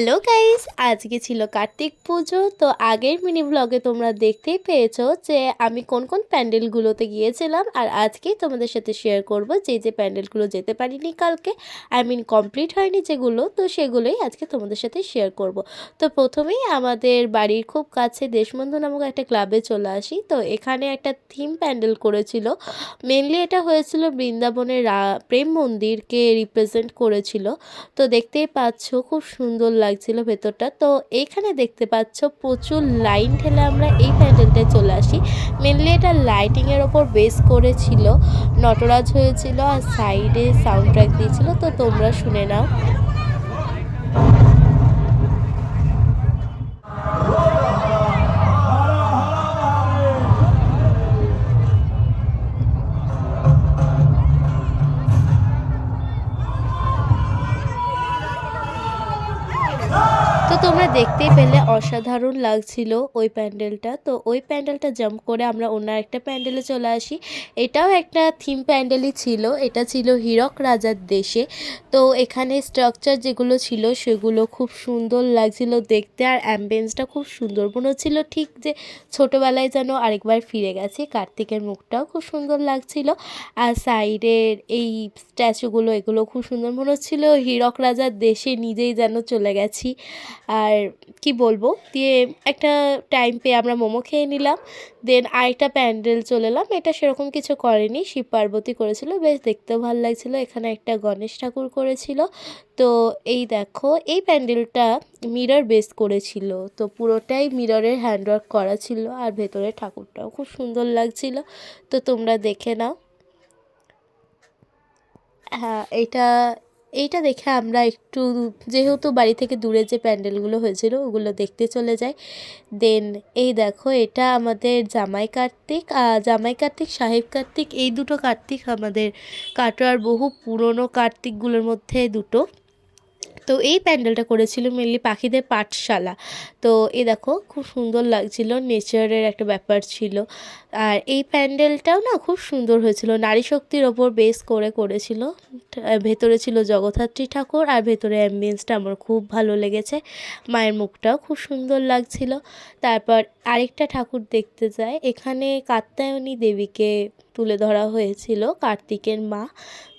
Hello guys, আজকে ছিল কার্তিক পুজো। তো আগের মিনি ব্লগে তোমরা দেখতেই পেয়েছ যে আমি কোন কোন প্যান্ডেলগুলোতে গিয়েছিলাম আর আজকেই তোমাদের সাথে শেয়ার করব যে যে প্যান্ডেলগুলো যেতে পারিনি কালকে আই মিন কমপ্লিট হয়নি যেগুলো, তো সেগুলোই আজকে তোমাদের সাথে শেয়ার করব। তো প্রথমেই আমাদের বাড়ির খুব কাছে দেশবন্ধু নামক একটা ক্লাবে চলে আসি। তো এখানে একটা থিম প্যান্ডেল করেছিল। মেনলি এটা হয়েছিল বৃন্দাবনের প্রেম মন্দিরকে রিপ্রেজেন্ট করেছিল। তো দেখতেই পাচ্ছ খুব সুন্দর লাগছিল ভেতরটা। তো এইখানে দেখতে পাচ্ছ প্রচুর লাইন ঠেলে আমরা এই প্যান্ডেলটায় চলে আসি। মেনলি এটা লাইটিংয়ের ওপর বেস করেছিল। নটরাজ হয়েছিল আর সাইডে সাউন্ড ট্র্যাক দিয়েছিল। তো তোমরা শুনে নাও। তোমরা দেখতেই পেলে অসাধারণ লাগছিল ওই প্যান্ডেলটা। তো ওই প্যান্ডেলটা জাম্প করে আমরা অন্য একটা প্যান্ডেলে চলে আসি। এটাও একটা থিম প্যান্ডেলই ছিল, এটা ছিল হীরক রাজার দেশে। তো এখানে স্ট্রাকচার যেগুলো ছিল সেগুলো খুব সুন্দর লাগছিল দেখতে আর অ্যাম্বিয়েন্সটা খুব সুন্দর। মনে হচ্ছিল ঠিক যে ছোটোবেলায় যেন আরেকবার ফিরে গেছে। কার্তিকের মুখটাও খুব সুন্দর লাগছিল আর সাইডের এই স্ট্যাচুগুলো, এগুলো খুব সুন্দর। মনে হচ্ছিল হীরক রাজার দেশে নিজেই যেন চলে গেছি। আর কি বলব, দিয়ে একটা টাইম পেয়ে আমরা মোমো খেয়ে নিলাম দেন আরেকটা প্যান্ডেল চলে এলাম, এটা সেরকম কিছু করেনি, শিব পার্বতী করেছিল, বেশ দেখতেও ভালো লাগছিল, এখানে একটা গণেশ ঠাকুর করেছিল, তো এই দেখো, এই প্যান্ডেলটা মিরর বেস করেছিল, তো পুরোটাই মিররের হ্যান্ডওয়ার্ক করা ছিল, আর ভেতরে ঠাকুরটাও খুব সুন্দর লাগছিল, তো তোমরা দেখে নাও। হ্যাঁ এটা এইটা দেখে আমরা একটু যেহেতু বাড়ি থেকে দূরে যে প্যান্ডেলগুলো হয়েছিল, ওগুলো দেখতে চলে যাই। দেন এই দেখো, এটা আমাদের জামাই কার্তিক জামাই কার্তিক, সাহেব কার্তিক, এই দুটো কার্তিক আমাদের কাটোয়ার বহু পুরনো কার্তিকগুলোর মধ্যে দুটো। তো এই প্যান্ডেলটা করেছিল মেনলি পাখিদের পাঠশালা। তো এ দেখো, খুব সুন্দর লাগছিল, নেচারের একটা ব্যাপার ছিল। আর এই প্যান্ডেলটাও না খুব সুন্দর হয়েছিল, নারী শক্তির ওপর বেস করে করেছিল। ভেতরে ছিল জগদ্ধাত্রী ঠাকুর আর ভেতরে অ্যাম্বিয়েন্সটা আমার খুব ভালো লেগেছে, মায়ের মুখটাও খুব সুন্দর লাগছিল। তারপর আরেকটা ঠাকুর দেখতে যায় এখানে কাত্যায়নী দেবীকে তুলে ধরা হয়েছিল কার্তিকের মা।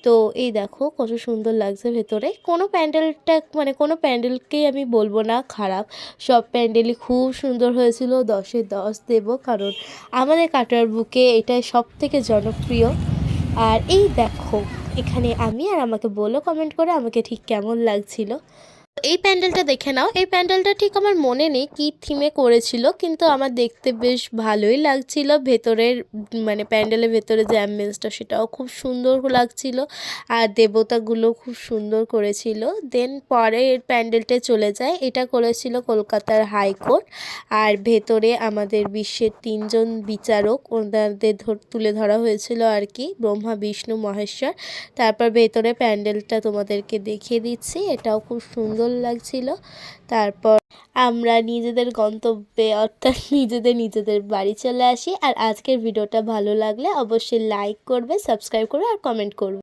তো এই দেখো কত সুন্দর লাগছে ভেতরে। কোনো প্যান্ডেলটা মানে কোনো প্যান্ডেলকেই আমি বলব না খারাপ। সব প্যান্ডেলই খুব সুন্দর হয়েছিল, দশে দশ দেব, কারণ আমাদের কাটার বুকে এটাই সব থেকে জনপ্রিয়। আর এই দেখো, এখানে আমি আর আমাকে বলো কমেন্ট করে আমাকে ঠিক কেমন লাগছিল। এই প্যান্ডেলটা দেখে নাও। এই প্যান্ডেলটা ঠিক আমার মনে নেই কী থিমে করেছিল, কিন্তু আমার দেখতে বেশ ভালোই লাগছিল। ভেতরের মানে প্যান্ডেলের ভেতরে যে অ্যাম্বিয়েন্সটা সেটাও খুব সুন্দর লাগছিল আর দেবতাগুলো খুব সুন্দর করেছিল। দেন পরের প্যান্ডেলটা চলে যায়। এটা করেছিল কলকাতার হাইকোর্ট আর ভেতরে আমাদের বিশ্বের তিনজন বিচারক, ওনাদের তুলে ধরা হয়েছিল আর কি, ব্রহ্মা, বিষ্ণু, মহেশ্বর। তারপর ভেতরে প্যান্ডেলটা তোমাদেরকে দেখিয়ে দিচ্ছি। এটাও খুব সুন্দর লাগছিল। তারপর আমরা নিজেদের গন্তব্যে, অর্থাৎ নিজেদের নিজেদের বাড়ি চলে আসি। আর আজকের ভিডিওটা ভালো লাগলে অবশ্যই লাইক করবে সাবস্ক্রাইব করবে আর কমেন্ট করবে।